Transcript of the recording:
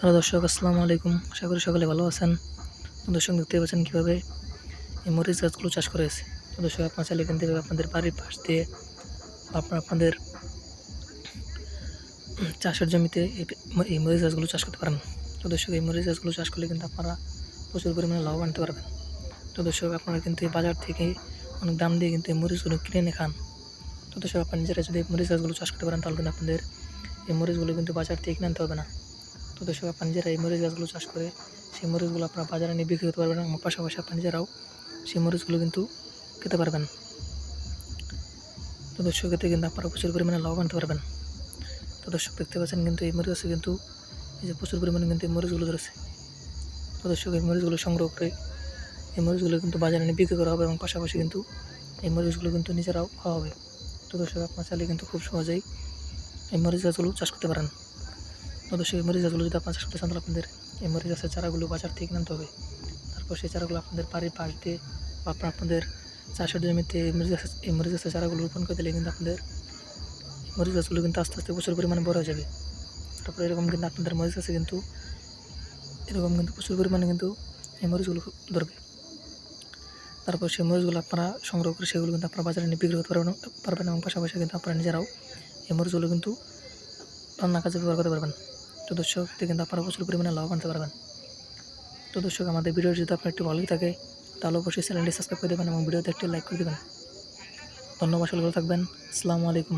Hello দর্শক, আসসালামু আলাইকুম। আশা করি সকলে ভালো আছেন। দর্শক, দেখতে পাচ্ছেন কীভাবে এই মরিচ গাছগুলো চাষ করেছে দর্শক, আপনার চাইলে এখান থেকে আপনাদের বাড়ির পাশ দিয়ে আপনার আপনাদের চাষের জমিতে এই- মরিচ গাছগুলো চাষ করতে পারেন। তো দর্শক, এই মরিচ গাছগুলো চাষ করলে কিন্তু আপনারা প্রচুর পরিমাণে লাভ আনতে পারবেন। তো দর্শক, আপনারা কিন্তু এই বাজার থেকে অনেক দাম দিয়ে কিন্তু এই মরিচগুলো কিনে এনে খান। তো দর্শক, আপনারা নিজেরা যদি মরিচ গাছগুলো চাষ করতে পারেন, তাহলে কিন্তু আপনাদের এই মরিচগুলো কিন্তু বাজার থেকে কিনে আনতে হবে না। তো দর্শক, আপনার নিজেরা এই মরিচ গাছগুলো চাষ করে সেই মরিচগুলো আপনারা বাজারে নিয়ে বিক্রি করতে পারবেন এবং পাশাপাশি আপনার নিজেরাও সেই মরিচগুলো কিন্তু খেতে পারবেন। তো দর্শক, এতে কিন্তু আপনারা প্রচুর পরিমাণে লাভ আনতে পারবেন। তো দর্শক, দেখতে পাচ্ছেন কিন্তু এই মরিচ গাছে কিন্তু এই যে প্রচুর পরিমাণে কিন্তু এই মরিচগুলো ধরেছে। তো দর্শক, এই মরিচগুলো সংগ্রহ করে এই মরিচগুলো কিন্তু বাজারে নিয়ে বিক্রি করা হবে এবং পাশাপাশি কিন্তু এই মরিচগুলো কিন্তু নিজেরাও খাওয়া হবে। তো দর্শক, আপনার চাইলে কিন্তু খুব সহজেই এই মরিচ গাছগুলো চাষ করতে পারেন। অবশ্যই এই মরিচ গাছগুলো যদি আপনার চাষ করতে চান তাহলে আপনাদের, এই মরিচ গাছের চারাগুলো বাজার থেকে কিনতে হবে তারপর সেই চারাগুলো আপনাদের বাড়ির পাশ দিয়ে বা আপনার আপনাদের চাষের জমিতে এই মরিচ গাছের এই মরিচ গাছের চারাগুলো রোপণ করে দিলে কিন্তু আপনাদের মরিচ গাছগুলো কিন্তু আস্তে আস্তে প্রচুর পরিমাণে বড় হয়ে যাবে। তারপরে এরকম কিন্তু আপনাদের মরিচ গাছে কিন্তু, এরকম কিন্তু প্রচুর পরিমাণে কিন্তু এই মরিচগুলো ধরবে। তারপর সেই মরিচগুলো আপনারা সংগ্রহ করে সেগুলো কিন্তু আপনারা বাজারে নিয়ে বিক্রি করতে পারবেন পারবেন এবং পাশাপাশি কিন্তু আপনারা নিজেরাও এই মরিচগুলো কিন্তু রান্না কাজে ব্যবহার করতে পারবেন। তো দর্শক কিন্তু আপনারা প্রচুর পরিমাণে লাভ আনতে পারবেন। তো দর্শক, আমাদের ভিডিও যদি আপনার একটু ভালোই থাকে, তাহলে অবশ্যই চ্যানেলটি সাবস্ক্রাইব করে দেবেন এবং ভিডিওতে একটি লাইক করে দেবেন। ধন্যবাদ, সকলে থাকবেন। আসসালামু আলাইকুম।